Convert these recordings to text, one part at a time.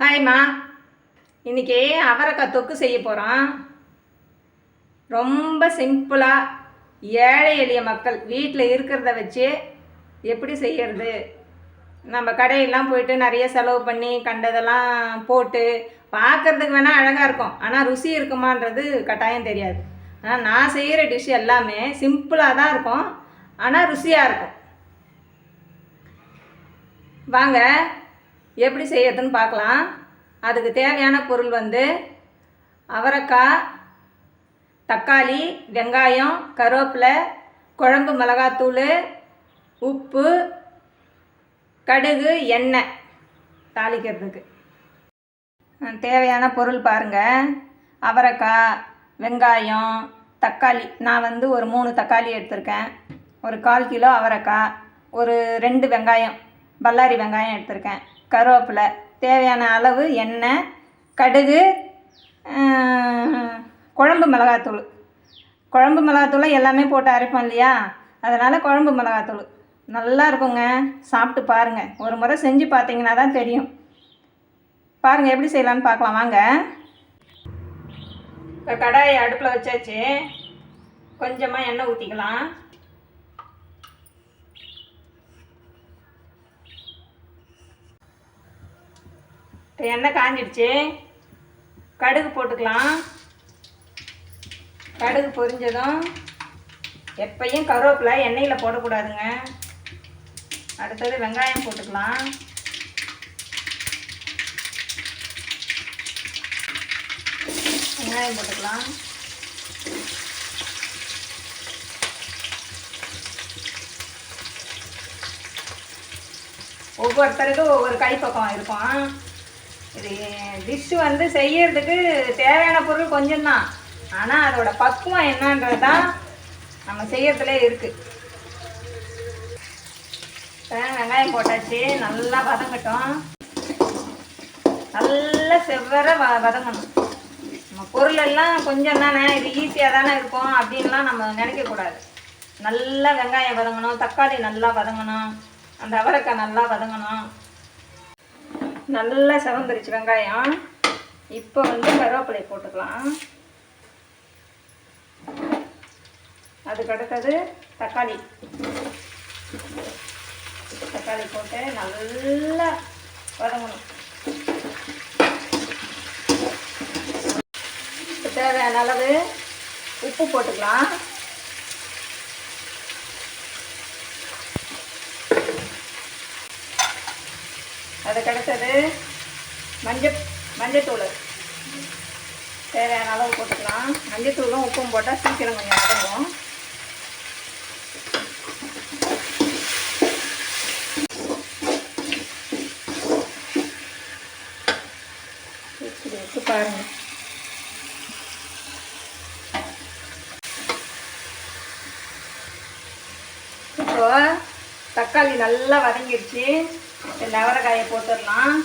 ஹாய்மா இன்றைக்கி அவரைக்காய் தொக்கு செய்ய போகிறோம் ரொம்ப சிம்பிளாக ஏழை எளிய மக்கள் வீட்டில் இருக்கிறத வச்சு எப்படி செய்யறது? நம்ம கடையெல்லாம் போயிட்டு நிறைய செலவு பண்ணி கண்டதெல்லாம் போட்டு பார்க்குறதுக்கு வேணால் அழகாக இருக்கும். ஆனால் ருசி இருக்குமான்றது கட்டாயம் தெரியாது. ஆனால் நான் செய்கிற டிஷ் எல்லாமே சிம்பிளாக தான் இருக்கும். ஆனால் ருசியாக இருக்கும். வாங்க. எப்படி செய்யறதுன்னு பார்க்கலாம். அதுக்கு தேவையான பொருள் வந்து அவரைக்காய் தக்காளி வெங்காயம் கருவேப்பிலை குழம்பு மிளகாத்தூள் உப்பு கடுகு எண்ணெய் தாளிக்கிறதுக்கு. தேவையான பொருள் பாருங்கள் அவரைக்காய் வெங்காயம் தக்காளி. நான் வந்து ஒரு மூணு தக்காளி எடுத்திருக்கேன். ஒரு கால் கிலோ அவரைக்காய் ஒரு ரெண்டு வெங்காயம் பல்லாரி வெங்காயம் எடுத்திருக்கேன். கருவேப்பிலை. தேவையான அளவு எண்ணெய் கடுகு குழம்பு மிளகாத்தூள். குழம்பு மிளகாத்தூளை எல்லாமே போட்டு அரைப்போம் இல்லையா? அதனால் குழம்பு மிளகாத்தூள். நல்லா இருக்குங்க. சாப்பிட்டு பாருங்கள் ஒரு முறை செஞ்சு பார்த்தீங்கன்னா தான் தெரியும். பாருங்கள் எப்படி செய்யலான்னு பார்க்கலாம். வாங்க. இப்போ கடாயை அடுப்பில் வச்சாச்சு. கொஞ்சமாக எண்ணெய் ஊற்றிக்கலாம் இப்போ எண்ணெய் காஞ்சிடுச்சு. கடுகு போட்டுக்கலாம். கடுகு பொரிஞ்சதும் எப்பையும் கருவேப்பிலை எண்ணெயில் போடக்கூடாதுங்க. அடுத்தது வெங்காயம் போட்டுக்கலாம். வெங்காயம் போட்டுக்கலாம். ஒவ்வொருத்தருக்கும் ஒவ்வொரு கைப்பக்கம் இருக்கும். டிஷ்ஷு வந்து செய்யறதுக்கு தேவையான பொருள் கொஞ்சம்தான். ஆனால் அதோட பக்குவம் என்னன்றது தான் நம்ம செய்யறதுல இருக்கு. வெங்காயம் போட்டாச்சு. நல்லா வதங்கட்டும். நல்லா செவ்வர வ வதங்கணும். நம்ம பொருள் எல்லாம் கொஞ்சம் தானே இது ஈஸியாக தானே இருக்கும் அப்படின்லாம் நம்ம நினைக்கக்கூடாது. நல்லா வெங்காயம் வதங்கணும். தக்காளி நல்லா வதங்கணும். அந்த அவரைக்காய் நல்லா வதங்கணும். நல்லா செவந்துருச்சு வெங்காயம். இப்போ வந்து கருவேப்பிலை போட்டுக்கலாம். அதுக்கு அடுத்தது தக்காளி. தக்காளி போட்டு நல்லா வதங்கணும். தேவையான அளவு உப்பு போட்டுக்கலாம். கிடச்சது மஞ்சள் மஞ்சத்தூள். தேவையான அளவு போட்டுக்கலாம். மஞ்சத்தூளும் உப்பும் போட்டால் சீக்கிரம் கொஞ்சம் அடங்கும். இப்படி பாருங்கள் பாருங்க. இப்போ தக்காளி நல்லா வதங்கிடுச்சு இந்த அவரைக்காயை போட்டுடலாம்.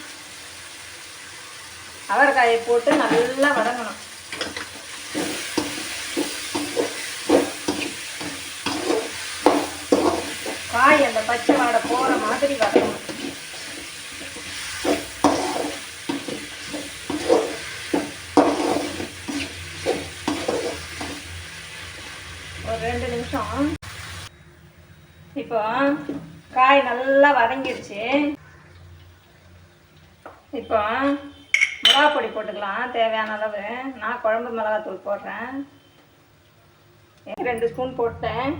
அவரைக்காயை போட்டு நல்லா வதங்கணும். காய் அந்த பச்சை வாடை போகிற மாதிரி வதங்கணும். ஒரு ரெண்டு நிமிஷம். இப்போ காய் நல்லா வதங்கிடுச்சு. இப்போ மிளகா பொடி போட்டுக்கலாம் தேவையான அளவு. நான் குழம்பு மிளகாத்தூள் போடுறேன். ரெண்டு ஸ்பூன் போட்டேன்.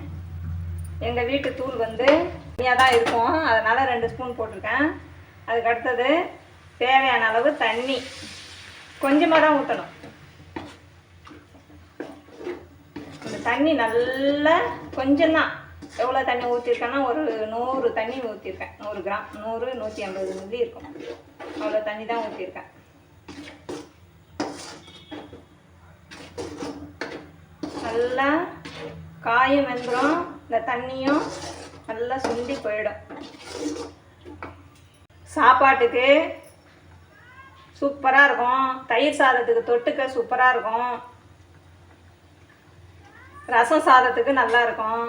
எங்கள் வீட்டு தூள் வந்து கம்மியாக தான் இருக்கும். அதனால் ரெண்டு ஸ்பூன் போட்டிருக்கேன். அதுக்கு அடுத்தது தேவையான அளவு தண்ணி. கொஞ்சமாக தான் ஊற்றணும் இந்த தண்ணி நல்லா கொஞ்சம்தான். எவ்வளோ தண்ணி ஊற்றிருக்கேன்னா ஒரு நூறு தண்ணி ஊற்றிருக்கேன் நூறு கிராம். நூறு நூற்றி ஐம்பது மில்லி இருக்கும். அவ்வளோ தண்ணி தான் ஊற்றிருக்கேன் நல்லா காயம் வெந்துடும் இந்த தண்ணியும் நல்லா சுண்டி போயிடும். சாப்பாட்டுக்கு சூப்பராக இருக்கும். தயிர் சாதத்துக்கு தொட்டுக்க சூப்பராக இருக்கும். ரசம் சாதத்துக்கு நல்லா இருக்கும்.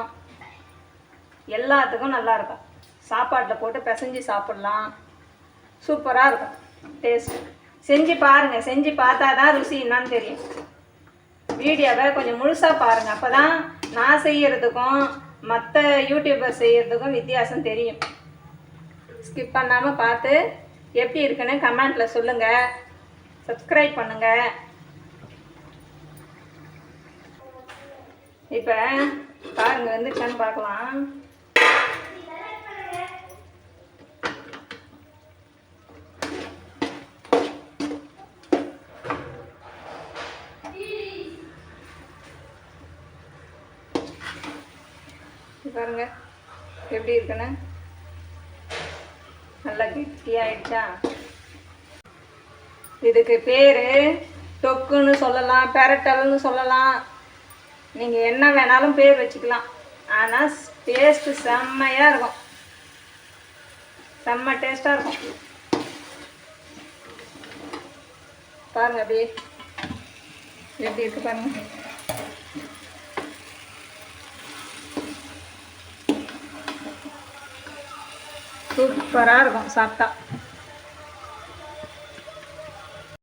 எல்லாத்துக்கும் நல்லா இருக்கும். சாப்பாட்டில் போட்டு பிசைஞ்சு சாப்பிட்லாம். சூப்பராக இருக்கும். டேஸ்ட் செஞ்சு பாருங்கள் செஞ்சு பார்த்தா தான் ருசி என்னன்னு தெரியும். வீடியோவை கொஞ்சம் முழுசாக பாருங்கள் அப்போ தான் நான் செய்கிறதுக்கும் மற்ற யூடியூபர் செய்கிறதுக்கும் வித்தியாசம் தெரியும். ஸ்கிப் பண்ணாமல் பார்த்து எப்படி இருக்குன்னு கமெண்ட்டில் சொல்லுங்கள் சப்ஸ்கிரைப் பண்ணுங்கள் இப்போ பாருங்கள் வந்துச்சான்னு பார்க்கலாம். பாருங்கள் பாருங்க. எப்படி இருக்குன்னு? நல்லா கெட்டியாயிடுச்சா? இதுக்கு பேர் தொக்குன்னு சொல்லலாம் பெரட்டல்னு சொல்லலாம். நீங்கள் என்ன வேணாலும் பேர் வச்சுக்கலாம். ஆனால் டேஸ்ட்டு செம்மையாக இருக்கும். செம்ம டேஸ்ட்டாக இருக்கும். பாருங்க அப்படியே. எப்படி இருக்கு பாருங்க. சூப்பராக இருக்கும் சாப்பிட்டா.